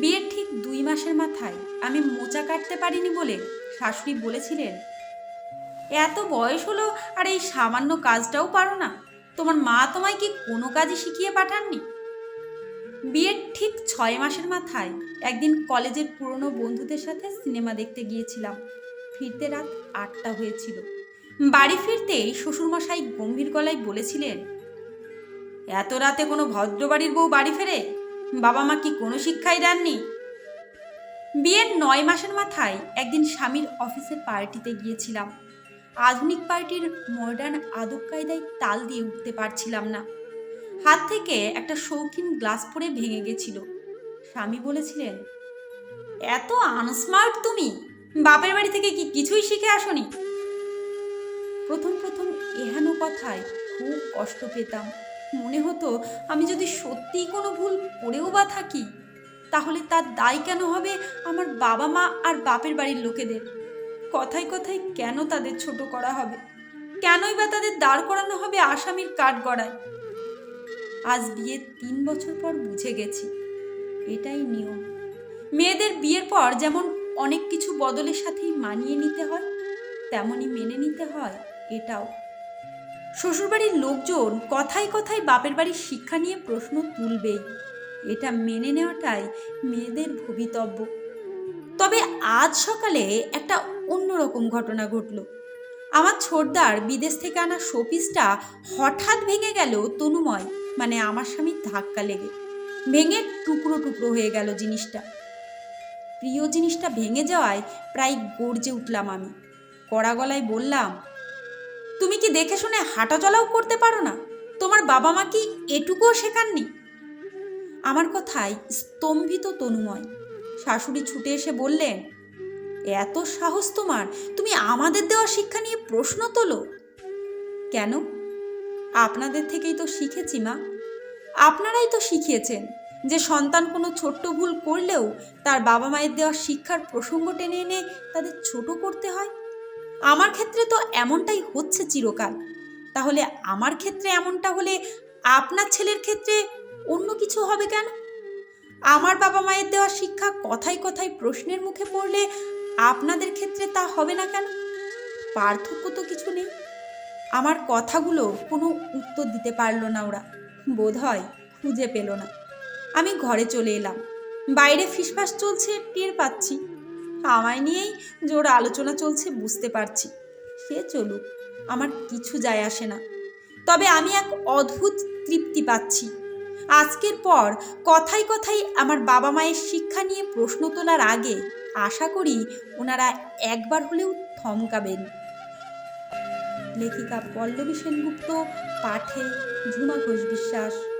বিয়ের ঠিক দুই মাসের মাথায় আমি মোচা কাটতে পারিনি বলে শাশুড়ি বলেছিলেন। এত বয়স হলো আর এই সামান্য কাজটাও পারো না। তোমার মা তোমায় কি কোনো কাজই শিখিয়ে পাঠাননি? বিয়ের ঠিক ছয় মাসের মাথায় একদিন কলেজের পুরনো বন্ধুদের সাথে সিনেমা দেখতে গিয়েছিলাম। ফিরতে রাত আটটা হয়েছিল। বাড়ি ফিরতেই শ্বশুরমশাই গম্ভীর গলায় বলেছিলেন, এত রাতে কোনো ভদ্রবাড়ির বউ বাড়ি ফেরে? বাবা মা কি কোনো শিক্ষাই দেননি? বিয়ের নয় মাসের মাথায় একদিন স্বামীর অফিসের পার্টিতে গিয়েছিলাম। আধুনিক পার্টির মডার্ন আদব কায়দায় তাল দিয়ে উঠতে পারছিলাম না। হাত থেকে একটা শৌখিন গ্লাস পরে ভেঙে গেছিল। স্বামী বলেছিলেন, এত আনস্মার্ট তুমি! বাপের বাড়ি থেকে কি কিছুই শিখে আসনি? প্রথম প্রথম এহেন কথায় খুব কষ্ট পেতাম। মনে হতো আমি যদি সত্যিই কোনো ভুল করেও বা থাকি, তাহলে তার দায় কেন হবে আমার বাবা মা আর বাপের বাড়ির লোকেদের? কথায় কথায় কেন তাদের ছোট করা হবে? কেনই বা তাদের দাঁড় করানো হবে আসামির কাঠ গড়ায়? আজ বিয়ের তিন বছর পর বুঝে গেছি, এটাই নিয়ম। মেয়েদের বিয়ের পর যেমন অনেক কিছু বদলের সাথেই মানিয়ে নিতে হয়, তেমনই মেনে নিতে হয়, এটাও। শ্বশুরবাড়ির লোকজন কথায় কথায় বাপের বাড়ির শিক্ষা নিয়ে প্রশ্ন তুলবেই এটা মেনে নেওয়াটাই মেয়েদের ভবিতব্য। তবে আজ সকালে একটা অন্যরকম ঘটনা ঘটল। আমার ছোটদার বিদেশ থেকে আনা শোপিসটা হঠাৎ ভেঙে গেল তনুময় মানে আমার স্বামীর ধাক্কা লেগে। ভেঙে টুকরো টুকরো হয়ে গেল জিনিসটা। প্রিয় জিনিসটা ভেঙে যাওয়ায় প্রায় গর্জে উঠলাম আমি। কড়া গলায় বললাম তুমি কি দেখে শুনে হাঁটা চলাও করতে পারো না? তোমার বাবা মা কি এটুকুও শেখাননি? আমার কথায় স্তম্ভিত তনুময়। শাশুড়ি ছুটে এসে বললেন, এত সাহস তোমার। তুমি আমাদের দেওয়া শিক্ষা নিয়ে প্রশ্ন তোলো? কেন? আপনাদের থেকেই তো শিখেছি, মা। আপনারাই তো শিখিয়েছেন যে সন্তান কোনো ছোট্ট ভুল করলেও তার বাবা মায়ের দেওয়া শিক্ষার প্রসঙ্গ টেনে এনে তাদের ছোট করতে হয়। আমার ক্ষেত্রে তো এমনটাই হচ্ছে চিরকাল। তাহলে আমার ক্ষেত্রে এমনটা হলে আপনার ছেলের ক্ষেত্রে অন্য কিছু হবে কেন? আমার বাবা মায়ের দেওয়া শিক্ষা কথায় কথায় প্রশ্নের মুখে পড়লে আপনাদের ক্ষেত্রে তা হবে না কেন? পার্থক্য তো কিছু নেই। আমার কথাগুলো কোনো উত্তর দিতে পারল না ওরা। বোধ হয় খুঁজে পেল না। আমি ঘরে চলে এলাম। বাইরে ফিসফাস চলছে, টের পাচ্ছি। আমায় নিয়েই জোর আলোচনা চলছে বুঝতে পারছি। সে চলুক, আমার কিছু যায় আসে না। তবে আমি এক অদ্ভুত তৃপ্তি পাচ্ছি। আজকের পর কথায় কথায় আমার বাবা মায়ের শিক্ষা নিয়ে প্রশ্ন তোলার আগে আশা করি ওনারা একবার হলেও থমকাবেন। লেখিকা পল্লবী সেনগুপ্ত, পাঠে ঝুমা ঘোষ বিশ্বাস।